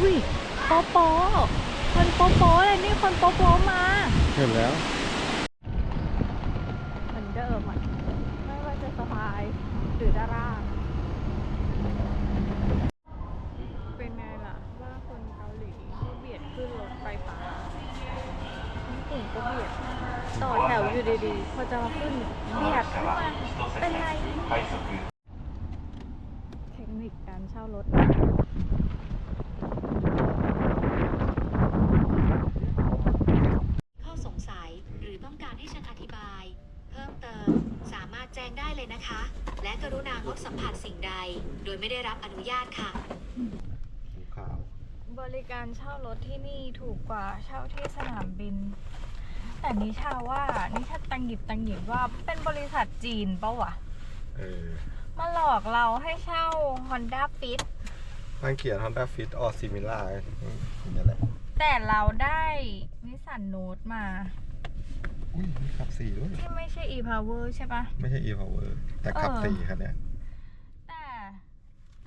อุ้ยโปโปคนโปโปเลยนี่คนโปโปมา เห็นแล้วเหมือนเดิมอะไม่ว่าจะสบายหรือดาราเป็นไงล่ะ ว่าคนเกาหลีที่เบียดขึ้นรถไฟฟ้าญี่ปุ่นก็เบียด ต่อแถวอยู่ดีๆ พอจะมาขึ้นเบียดขึ้นมาเป็นไร เทคนิคการเช่ารถ ข้อสงสัยหรือต้องการให้ฉันอธิบาย เพิ่มเติมสามารถแจ้งได้เลยนะคะ และกรุณางดสัมผัสสิ่งใด โดยไม่ได้รับอนุญาตค่ะ ขาว บริ การเช่ารถที่นี่ถูกกว่าเช่าที่สนามบิน แต่นิชาว่านิชาตังหยิบตังหยิบว่าเป็นบริษัทจีนปะวะเออมาหลอกเราให้เช่า Honda Fit มันเขียน Honda Fit or similar อย่างนี้แหละแต่เราได้นิสสันโน e มา อุ้ยมีขับสี่ด้วย ที่ไม่ใช่ e-power ใช่ปะ ไม่ใช่ e-power แต่ขับเออ สี่คันเนี้ยแต่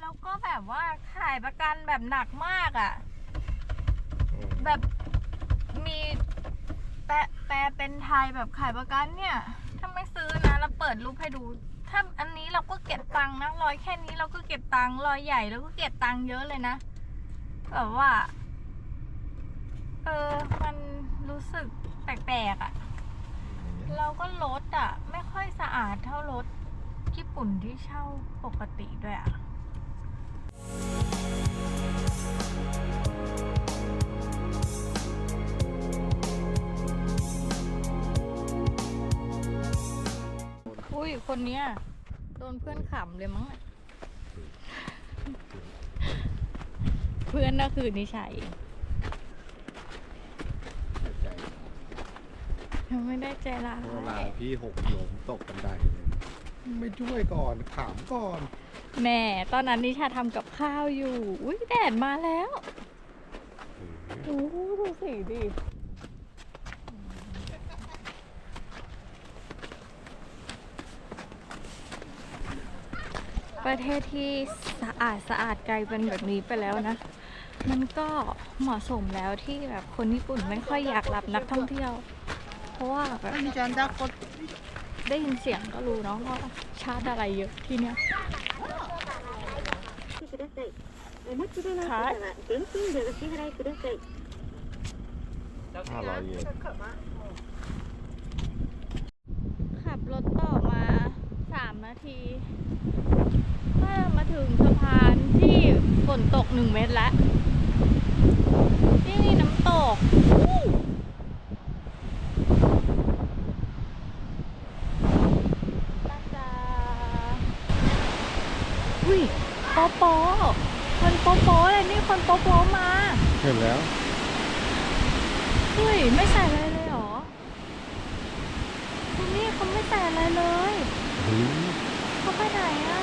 เราก็แบบว่าขายประกันแบบหนักมากอะ่ะอืม แบบมีแปลแปลเป็นไทยแบบขายประกันเนี่ย ถ้าไม่ซื้อนะเราเปิดรูปให้ดู ถ้าอันนี้เราก็เก็บตังค์นะรอยแค่นี้เราก็เก็บตังค์รอยใหญ่เราก็เก็บตังค์เยอะเลยนะแบบว่า เออมันรู้สึกแปลกๆอะ่ะ เราก็รถอะ ไม่ค่อยสะอาดเท่ารถญี่ปุ่นที่เช่าปกติด้วยอะอุ้ คนเนี้ยโดนเพื่อนขำเลยมั้งอะเพื่อนน่ะคือนิชัยยังไม่ได้ใจร้ายเวลาพี่หกล้มตกบันไดเลยไม่ช่วยก่อนถามก่อน แหม่ตอนนั้นนิชาทำกับข้าวอยู่ อุ้ยแดดมาแล้วโอ้โหดูสีดิ ประเทศที่สะอาดสะอาดไกลเป็นแบบนี้ไปแล้วนะ มันก็เหมาะสมแล้วที่แบบคนญี่ปุ่นไม่ค่อยอยากรับนักท่องเที่ยว เพราะว่าแบบได้ยินเสียงก็รู้เนาะว่าชาร์จอะไรเยอะที่เนี้ยค่ขับรถต่อมามนาที มาถึงสะพานที่ฝนตกหนึ่งเมตรแล้ว นี่น้ำตกอู้น่าจะอุ้ยโปโปคนโปโปเลยนี่คนโปโปมา เห็นแล้ว เฮ้ย ไม่ใส่อะไรเลยเหรอที่นี่เขาไม่ใส่อะไรเลย เขาไปไหนอะ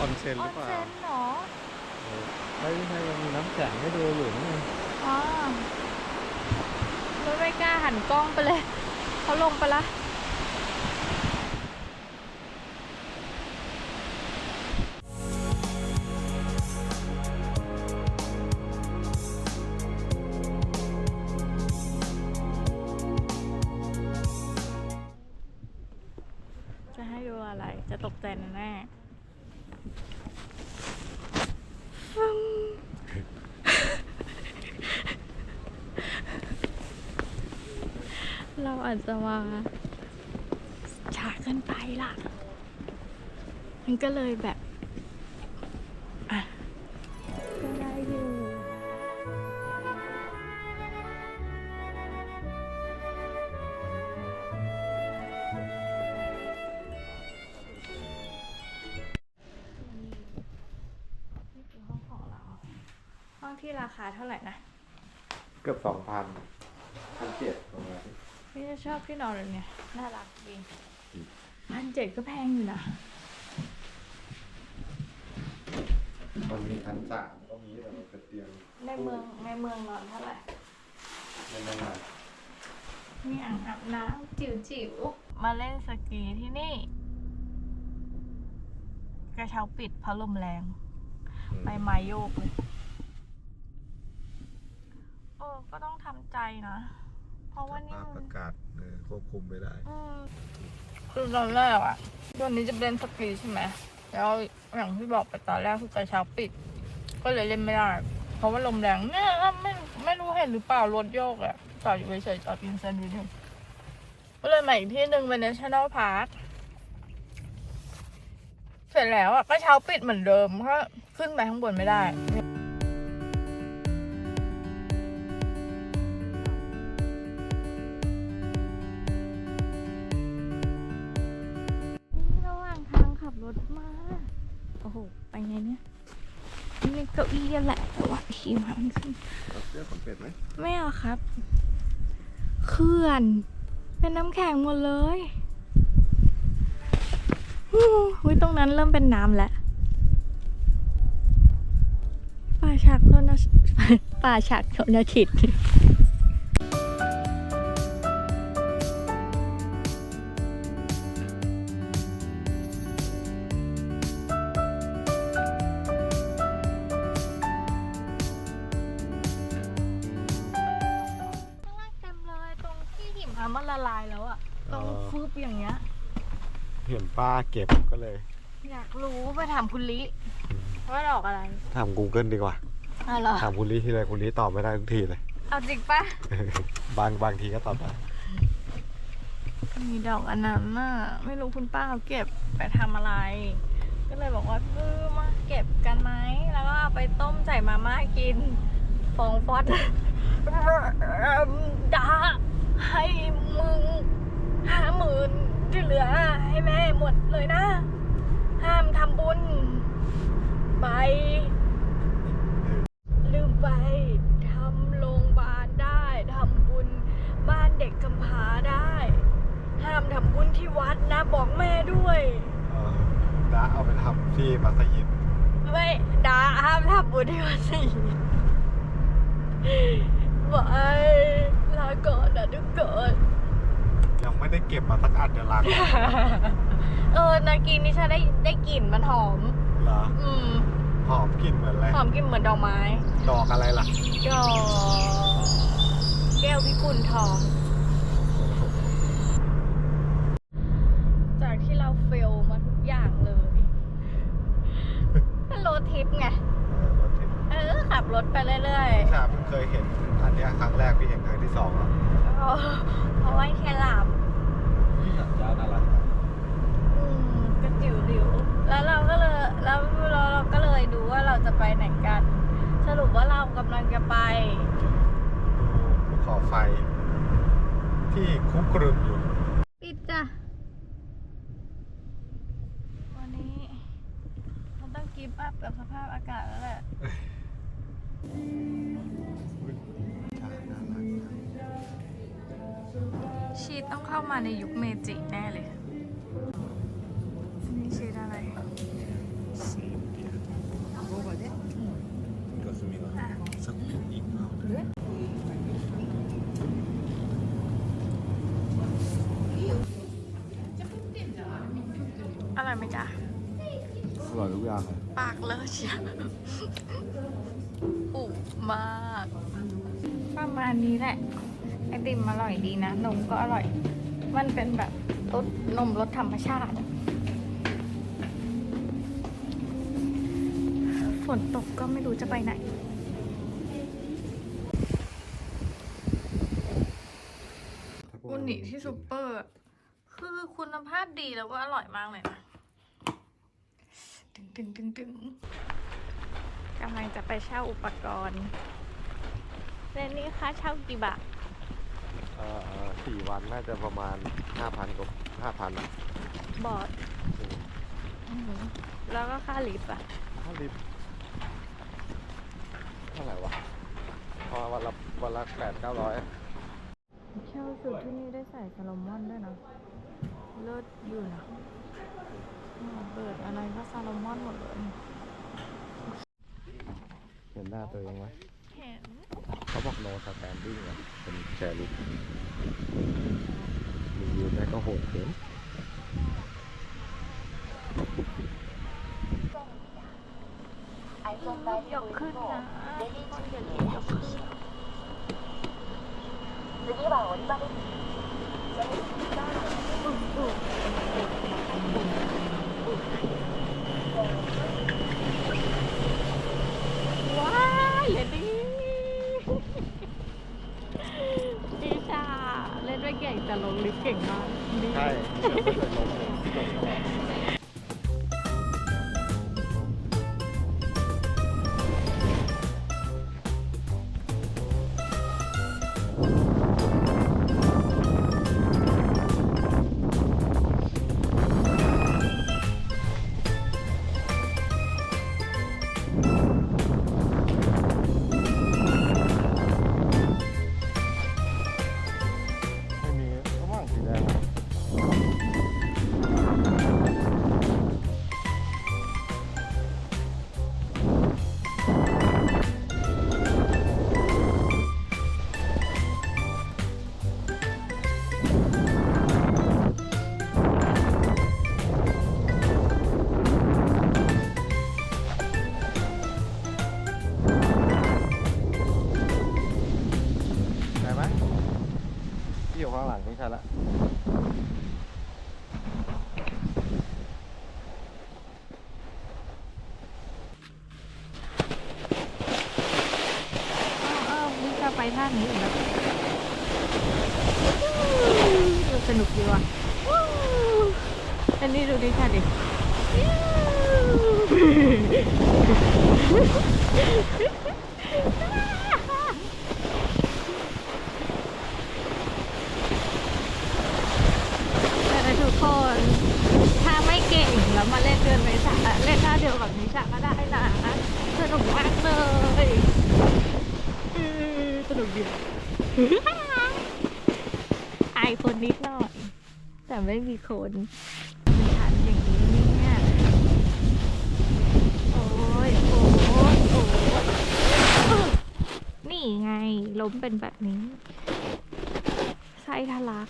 ออนเซ็น อ ห อ รือน เปล่า เซนเหรอ ไม่ใช่ยังมีน้ำแข็งให้ดูอยู่นี่อ๋อรถไม่กล้าหันกล้องไปเลย เขาลงไปละจะให้ดูอะไร จะตกใจแน่ๆฟึ้ง เราอาจจะมาช้าเกินไปล่ะ มันก็เลยแบบอะก็ได้อยู่นี่คือห้องของเราห้องที่ราคาเท่าไหร่นะ เกือบสองพันพันเจ็ดประมาณนี้ พี่จะชอบที่นอนเลยเนี่ย น่ารักดีพันเจ็ดก็แพงอยู่นะมันมีพันสามก็มีแต่มันเป็นเตียงในเมืองในเมืองนอนเท่าไหร่ในเมืองหนักมีอ่างอาบน้ำจิ๋วจิ๋วๆมาเล่นสกีที่นี่ กระเช้าปิดพัดลมแรงใบไม้โยกเลยำใจนะเพ ราะว่านี่ภาพมัอานกาศเออควบคุมไม่ได้ อืมคือตอนแรกอะวันนี้จะเล่นสกีใช่ไหมแล้วอย่างที่บอกไปตอนแรกคือกระเช้าปิด ก็เลยเล่นไม่ได้ เพราะว่าลมแรงเนี่ยไม่ไม่รู้เห็นหรือเปล่ารถโยกอะจอดอยู่เฉยๆจอดอินเซนวิทอยู่ก็เลยมาอีกที่หนึ่งเป็น National Park เสร็จแล้วอะกระเช้าปิดเหมือนเดิมเพราะขึ้นไปข้างบนไม่ได้ ขับรถมา โอ้โห ไปไงเนี่ยนี่เก้าอี้นั่นแหละแต่ว่าขี่มามันขึ้นเอาเสื้อขนเป็ดไหมไม่เอาครับ เขื่อน เป็นน้ำแข็งหมดเลยฮู้วิตรงนั้นเริ่มเป็นน้ำแล้ว ป่าชักโทนป่าชักโทนทิต เห็นป้าเก็บก็เลยอยากรู้ไปถามคุณลิว่าดอกอะไรถาม Google ดีกว่าอ๋อเหรอถามคุณลี่ที่ไรคุณลี่ตอบไม่ได้ทุกทีเลย เอาจริงปะบางบางทีก็ตอบได้มีดอกอันนั้นน่ะไม่รู้คุณป้าเขาเก็บไปทำอะไร ก็เลยบอกว่าเออมาเก็บกันไหมแล้วก็เอาไปต้มใส่มาม่ากินฟองฟอดดาให้มึงห้าหมื่น ที่เหลือให้แม่หมดเลยนะ ห้ามทำบุญ ไป ลืมไปทำโรงพยาบาลได้ทำบุญบ้านเด็กกำพร้าได้ ห้ามทำบุญที่วัดนะบอกแม่ด้วยเออดาเอาไปทำที่มัสยิดไม่ดาห้ามทำบุญที่วัดสิบายลาก่อนนะทุกคน ยังไม่ได้เก็บมาสักอันเดี๋ยวลาก่อนเออนากินนี่ฉันได้ได้กลิ่นมันหอม เหรออืมหอมกลิ่นเหมือนอะไรหอมกลิ่นเหมือนดอกไม้ ดอกอะไรล่ะดอกแก้วพิกุลทอง จากที่เราเฟลมาทุกอย่างเลยโรดทริปไง เออรถติด เออ ขับรถไปเรื่อย ชาเพิ่งเคยเห็นอันเนี้ยครั้งแรกพี่เห็นครั้งที่สองแล้ว ๆเพราะเพราะว่าแค่หลับ พี่หันยาวน่ารัก อืมกระจิ๋วหลิว แล้วเราก็เลย แล้วเราเราก็เลยดูว่าเราจะไปไหนกัน สรุปว่าเรากำลังจะไป ดูภูเขา ไฟ ที่คุกรุ่นอยู่ ปิดจ้ะ วันนี้เราต้องกิฟต์อัพกับสภาพอากาศแล้วแหละชาน่ารักชีตต้องเข้ามาในยุคเมจิแน่เลย นี่ชีตอะไร ก็สมีว่าสักอีกเปล่า อร่อยไหมจ๊ะ อร่อยทุกอย่างเลย ปากเล อะเชียวอุมาก ประมาณนี้แหละ ไอติมอร่อยดีนะ นมก็อร่อย มันเป็นแบบรสนมรสธรรมชาติ ฝนตกก็ไม่รู้จะไปไหนอุนิที่ซูเปอร์ คือคุณภาพดีแล้วก็อร่อยมากเลยนะ ตึงตึงตึงตึง กำลังจะไปเช่าอุปกรณ์เรนนี้ค่าเช่ากี่บาทเอ่อสี่วันน่าจะประมาณห้าพันกับห้าพันอะบอร์ดอือหือแล้วก็ค่าลิฟต์อะค่าลิฟต์เท่าไหร่วะพอวันละวันละแปดเก้าร้อยเช่าสุดที่นี่ได้ใส่ซาลมอนด้วยนะเลิศอยู่นะอืมเปิดอะไรก็ซาลมอนหมดเลยเห็นหน้าตัวเองไหมเห็นเขาบอก no standing อะเป็นแชร์ลิฟต์รีวิวแม่ก็โหดเกินยกขึ้นนะคนอย่าเรียกยกขึ้น ที่อยู่ข้างหลังนี่ช่แล้ว แต่ไม่มีคนมีทันอย่างนี้เนี่ยโอ้ยโอ้ยโอ้ยนี่ไงล้มเป็นแบบนี้ ไส้ทะลัก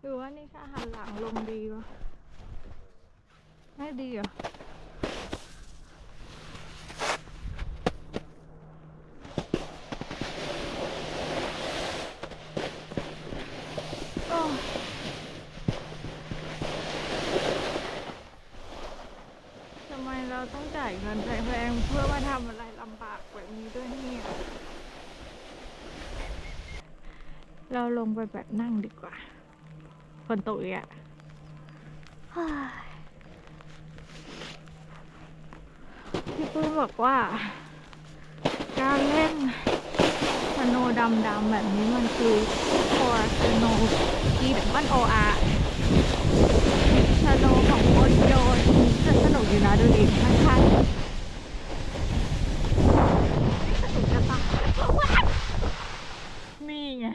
หรือว่านี่ชาหันหลังลงดีวะ ไม่ดีเหรอโอ้ทำไมเราต้องจ่ายเงินแพงๆเพื่อมาทำอะไรลำบากแบบนี้ด้วยเนี่ย เราลงไปแบบนั่งดีกว่า คนตกอีกอะเฮ้ย พี่ปื้มบอกว่า การเล่นสโนดำๆแบบนี้มันคือ for snow กีดับมันโออาสโนของคนโยนจะสนุกอยู่นะดูดิข้างๆสนุกจะตายนี่ไง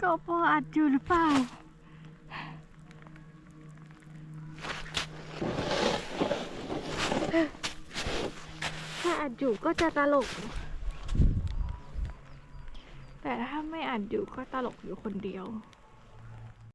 ก็พออัดอยู่หรือเปล่า จะตลก แต่ถ้าไม่อัดอยู่ก็ตลกอยู่คนเดียว